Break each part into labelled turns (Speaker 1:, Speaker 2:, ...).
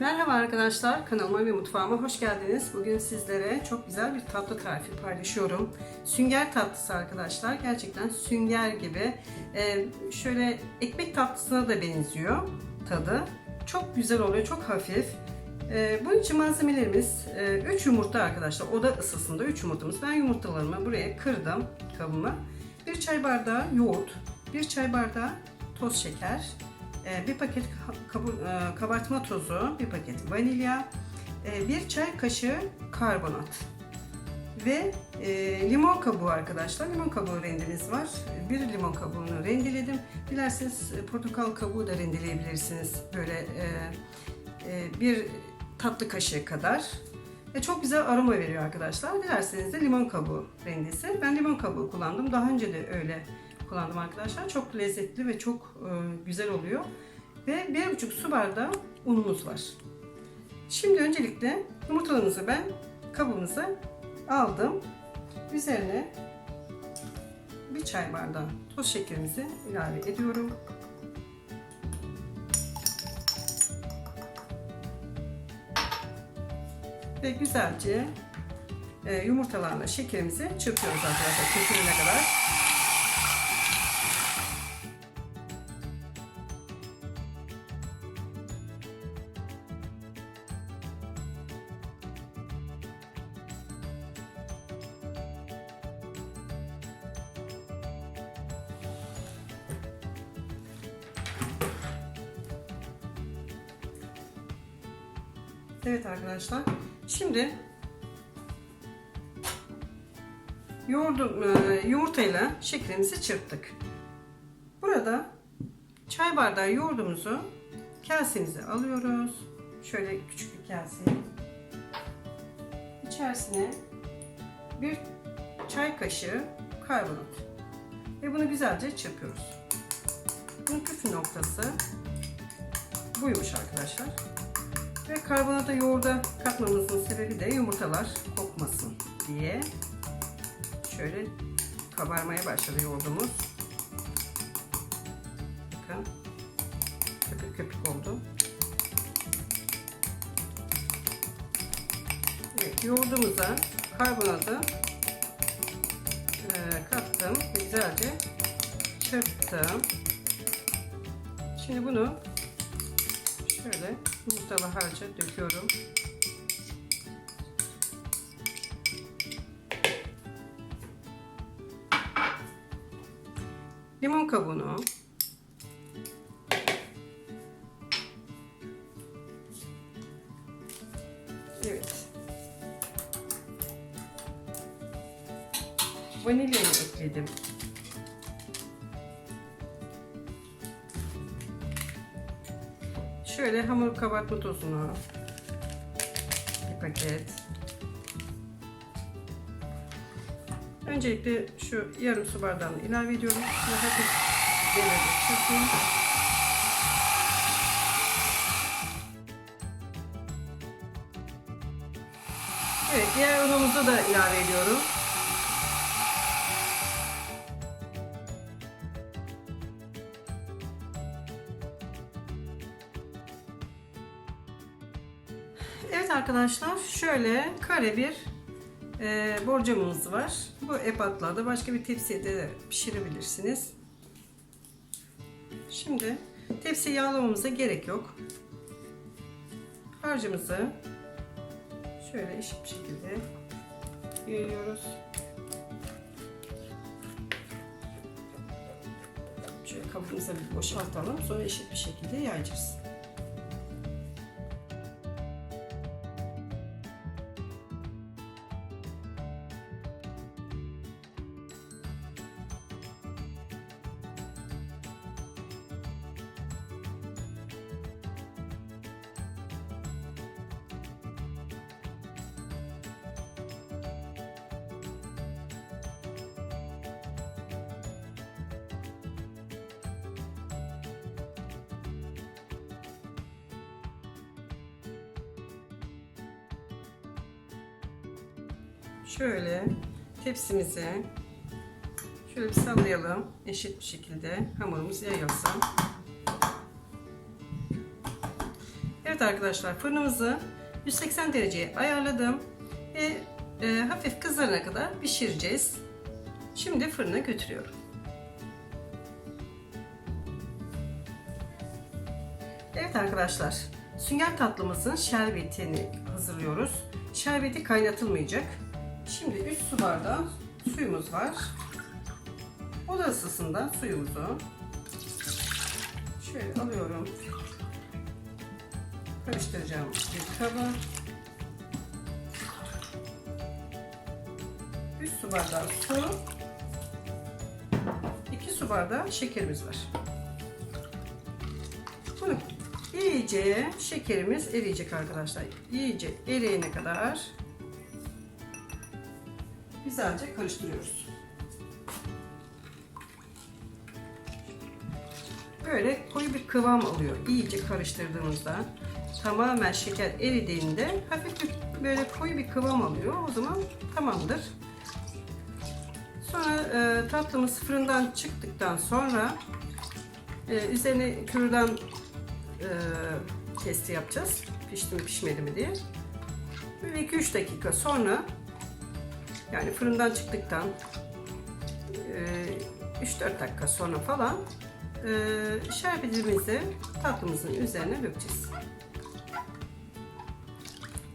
Speaker 1: Merhaba arkadaşlar, kanalıma ve mutfağıma hoş geldiniz. Bugün sizlere çok güzel bir tatlı tarifi paylaşıyorum. Sünger tatlısı arkadaşlar. Gerçekten sünger gibi. Ee, şöyle ekmek tatlısına da benziyor tadı. Çok güzel oluyor, çok hafif. Ee, bunun için malzemelerimiz 3 yumurta arkadaşlar. Oda ısısında 3 yumurtamız. Ben yumurtalarımı buraya kırdım kabıma. 1 çay bardağı yoğurt, 1 çay bardağı toz şeker, e, bir paket e, kabartma tozu, bir paket vanilya, e, bir çay kaşığı karbonat ve e, limon kabuğu arkadaşlar. Limon kabuğu rendemiz var. Bir limon kabuğunu rendeledim. Dilerseniz portakal kabuğu da rendeleyebilirsiniz. Böyle bir tatlı kaşığı kadar. Ve çok güzel aroma veriyor arkadaşlar. Dilerseniz de limon kabuğu rendesi. Ben limon kabuğu kullandım. Daha önce de öyle kullandım arkadaşlar. Çok lezzetli ve çok e, güzel oluyor. Ve bir buçuk su bardağı unumuz var. Şimdi öncelikle yumurtalarımızı ben kabımıza aldım. Üzerine bir çay bardağı toz şekerimizi ilave ediyorum. Ve güzelce e, yumurtalarla şekerimizi çırpıyoruz arkadaşlar köpürene kadar. Evet arkadaşlar. Şimdi yoğurdum, e, yumurtayla şekerimizi çırptık. Burada çay bardağı yoğurdumuzu kasemize alıyoruz. Şöyle küçük bir kaseye. İçerisine bir çay kaşığı karbonat. Ve bunu güzelce çırpıyoruz. Bunun püf noktası buymuş arkadaşlar. Ve karbonatı yoğurda katmamızın sebebi de yumurtalar kokmasın diye. Şöyle kabarmaya başladı yoğurdumuz. Bakın. Köpük köpük oldu. Evet, yoğurdumuza karbonatı e, kattım. Güzelce çırptım. Şimdi bunu Şöyle yumurtalı harca döküyorum. Limon kabuğunu Evet. Vanilyayı ekledim. Şöyle hamur kabartma tozunu bir paket. Öncelikle şu yarım su bardağını ilave ediyorum. Ve hafif devirde çırpayım. Evet, diğer unumuzu da ilave ediyorum. Arkadaşlar şöyle kare bir e, borcamımız var. Bu ebatla da başka bir tepsiye de pişirebilirsiniz. Şimdi tepsi yağlamamıza gerek yok. Harcımızı şöyle eşit bir şekilde yayıyoruz. Şöyle kabımıza bir boşaltalım. Sonra eşit bir şekilde yayacağız. Şöyle tepsimize şöyle bir sallayalım eşit bir şekilde hamurumuz yayılsın. Evet arkadaşlar fırınımızı 180 dereceye ayarladım ve e, hafif kızarana kadar pişireceğiz. Şimdi fırına götürüyorum. Evet arkadaşlar sünger tatlımızın şerbetini hazırlıyoruz. Şerbeti kaynatılmayacak. Şimdi 3 su bardağı suyumuz var. Oda ısısında suyumuzu şöyle alıyorum. Karıştıracağım bir kaba. 3 su bardağı su. 2 su bardağı şekerimiz var. Bunu iyice şekerimiz eriyecek arkadaşlar. İyice eriyene kadar güzelce karıştırıyoruz. Böyle koyu bir kıvam alıyor. İyice karıştırdığımızda tamamen şeker eridiğinde hafif bir böyle koyu bir kıvam alıyor. O zaman tamamdır. Sonra e, tatlımız fırından çıktıktan sonra e, üzerine kürdan e, testi yapacağız. Pişti mi pişmedi mi diye. Böyle 2-3 dakika sonra yani fırından çıktıktan e, 3-4 dakika sonra falan e, şerbetimizi tatlımızın üzerine dökeceğiz.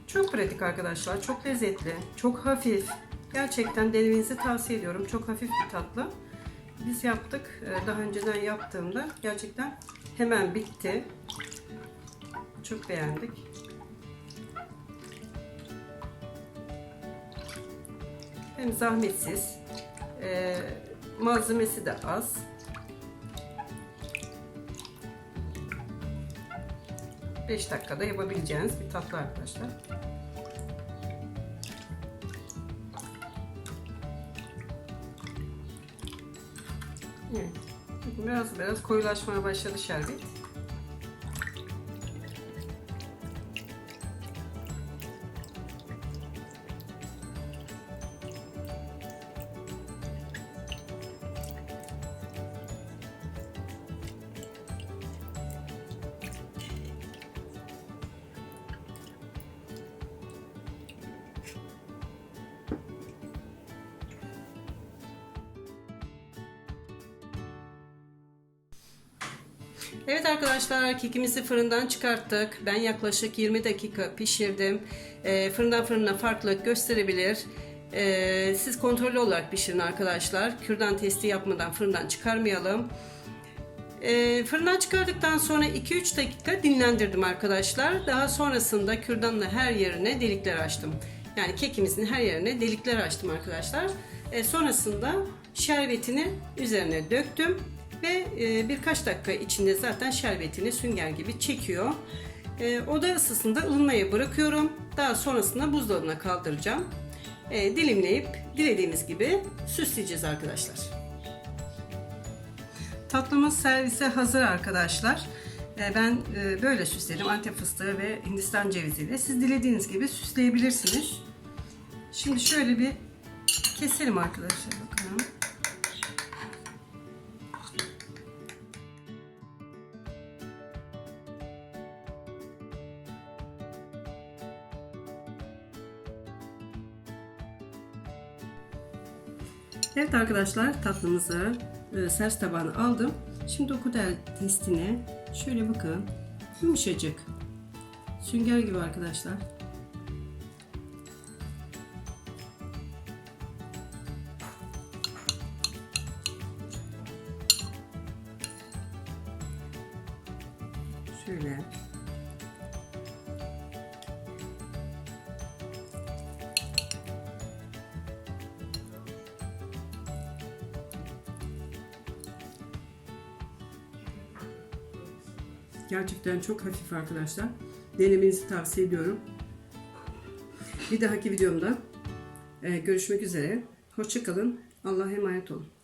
Speaker 1: Çok pratik arkadaşlar, çok lezzetli, çok hafif. Gerçekten denemenizi tavsiye ediyorum. Çok hafif bir tatlı. Biz yaptık. e, Daha önceden yaptığımda gerçekten hemen bitti. Çok beğendik. Hem zahmetsiz, e, malzemesi de az. Beş dakikada yapabileceğiniz bir tatlı arkadaşlar. Evet. Biraz biraz koyulaşmaya başladı şerbet. Evet arkadaşlar kekimizi fırından çıkarttık. Ben yaklaşık 20 dakika pişirdim. Ee, fırından fırına farklılık gösterebilir. Ee, siz kontrollü olarak pişirin arkadaşlar. Kürdan testi yapmadan fırından çıkarmayalım. Ee, fırından çıkardıktan sonra 2-3 dakika dinlendirdim arkadaşlar. Daha sonrasında kürdanla her yerine delikler açtım. Yani kekimizin her yerine delikler açtım arkadaşlar. Ee, sonrasında şerbetini üzerine döktüm ve e, birkaç dakika içinde zaten şerbetini sünger gibi çekiyor. E, oda ısısında ılınmaya bırakıyorum. Daha sonrasında buzdolabına kaldıracağım. E, dilimleyip dilediğimiz gibi süsleyeceğiz arkadaşlar. Tatlımız servise hazır arkadaşlar. Ben böyle süsledim. Antep fıstığı ve Hindistan ceviziyle. Siz dilediğiniz gibi süsleyebilirsiniz. Şimdi şöyle bir keselim arkadaşlar. Bakalım. Evet arkadaşlar tatlımızı e, servis tabağına aldım. Şimdi kudel testine şöyle bakın. Yumuşacık. Sünger gibi arkadaşlar. Şöyle. Gerçekten çok hafif arkadaşlar. Denemenizi tavsiye ediyorum. Bir dahaki videomda e, görüşmek üzere. Hoşçakalın. Allah'a emanet olun.